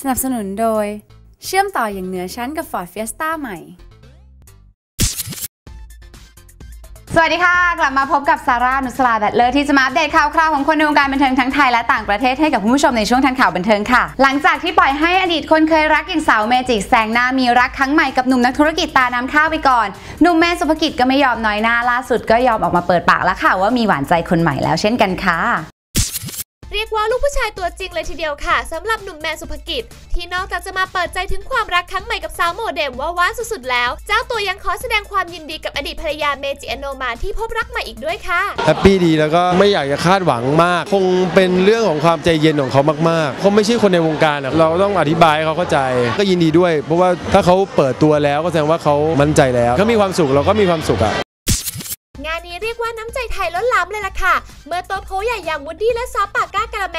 สนับสนุนโดย เชื่อมต่ออย่างเหนือชั้นกับ Ford Fiesta ใหม่ สวัสดีค่ะ กลับมาพบกับซาร่านุสลาแบตเลอร์ที่จะมาอัปเดตข่าวคราวของคนในวงการบันเทิงทั้งไทยและต่างประเทศให้กับคุณผู้ชมในช่วงทันข่าวบันเทิงค่ะ หลังจากที่ปล่อยให้อดีตคนเคยรักอย่างสาวเมจิกแซงหน้ามีรักครั้งใหม่กับหนุ่มนักธุรกิจตาน้ำข้าวไปก่อนหนุ่มแมนสุภกิจก็ไม่ยอมน้อยหน้าล่าสุดก็ยอมออกมาเปิดปากแล้วค่ะว่ามีหวานใจคนใหม่แล้วเช่นกันค่ะ เรียกว่าลูกผู้ชายตัวจริงเลยทีเดียวค่ะสำหรับหนุ่มแมนสุภกิจ ที่นอกจากจะมาเปิดใจถึงความรักครั้งใหม่กับสาวโมเดมว่าว้าสุดๆแล้ว เจ้าตัวยังขอแสดงความยินดีกับอดีตภรรยาเมจิอโนมาที่พบรักใหม่อีกด้วยค่ะแฮปปี้ดีแล้วก็ไม่อยากจะคาดหวังมาก คงเป็นเรื่องของความใจเย็นของเขามากๆเขาไม่ใช่คนในวงการเราต้องอธิบายให้เขาเข้าใจก็ยินดีด้วย เพราะว่าถ้าเขาเปิดตัวแล้วก็แสดงว่าเขามั่นใจแล้วเขามีความสุขเราก็มีความสุขอะ งานนี้เรียกว่าน้ำใจไทยล้นล้ำเลยล่ะค่ะ เมื่อตัวโพใหญ่อย่างวูดดี้และซอฟปากก้ากระแม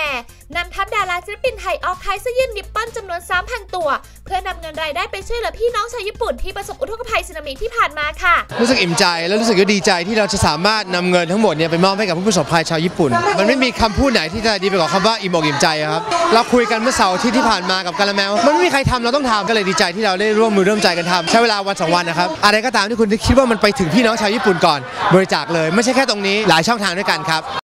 นำทัพดาราศิลปินไทยออกขายเสื้อยืดนิปปอนจำนวน 3,000 ตัว เพื่อนำเงินรายได้ไปช่วยเหลือพี่น้องชาวญี่ปุ่นที่ประสบอุทกภัยสึนามิที่ผ่านมาค่ะ รู้สึกอิ่มใจและรู้สึกก็ดีใจที่เราจะสามารถนำเงินทั้งหมดเนี่ยไปมอบให้กับผู้ประสบภัยชาวญี่ปุ่น มันไม่มีคำพูดไหนที่จะดีไปกว่าคำว่าอิ่มอกอิ่มใจครับเราคุยกันเมื่อเสาร์ที่ที่ผ่านมากับกาละแมวมันไม่มีใครทำเราต้องทำก็เลยดีใจที่เราได้ร่วมมือร่วมใจกันทำใช้เวลาวันสองวันนะครับอะไรก็ตามที่คุณคิดว่ามันไปถึงพี่น้องชาวญี่ปุ่นก่อน บริจาคเลยไม่ใช่แค่ตรงนี้หลายช่องทางด้วยกันครับ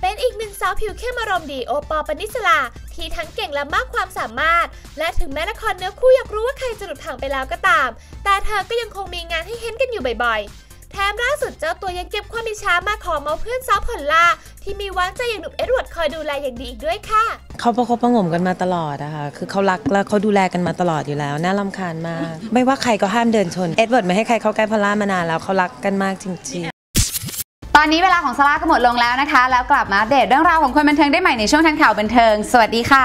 เป็นอีกหนึ่งสาวผิวเข้มอารมณ์ดีโอปอปนิสลา ที่ทั้งเก่งและมากความสามารถ และถึงแม้ละครเนื้อคู่อยากรู้ว่าใครจะหลุดผังไปแล้วก็ตาม แต่เธอก็ยังคงมีงานให้เห็นกันอยู่บ่อยๆ แถมล่าสุดเจ้าตัวยังเก็บความอิจฉามาขอเมาเพื่อนสาวผลล่า ที่มีวานใจอย่างหนุ่มเอ็ดเวิร์ดคอยดูแลอย่างดีอีกด้วยค่ะเขาประคบประงมกันมาตลอดอะค่ะคือเขารักและเขาดูแลกันมาตลอดอยู่แล้ว น่ารำคาญมาก ไม่ว่าใครก็ห้ามเดินชน เอ็ดเวิร์ดไม่ให้ใครเข้าใกล้พอลล่ามานานแล้วเขารักกันมากจริงๆ ตอนนี้เวลาของซาร่าก็หมดลงแล้วนะคะ แล้วกลับมาอัปเดตเรื่องราวของคนบันเทิงได้ใหม่ในช่วงทันข่าวบันเทิง สวัสดีค่ะ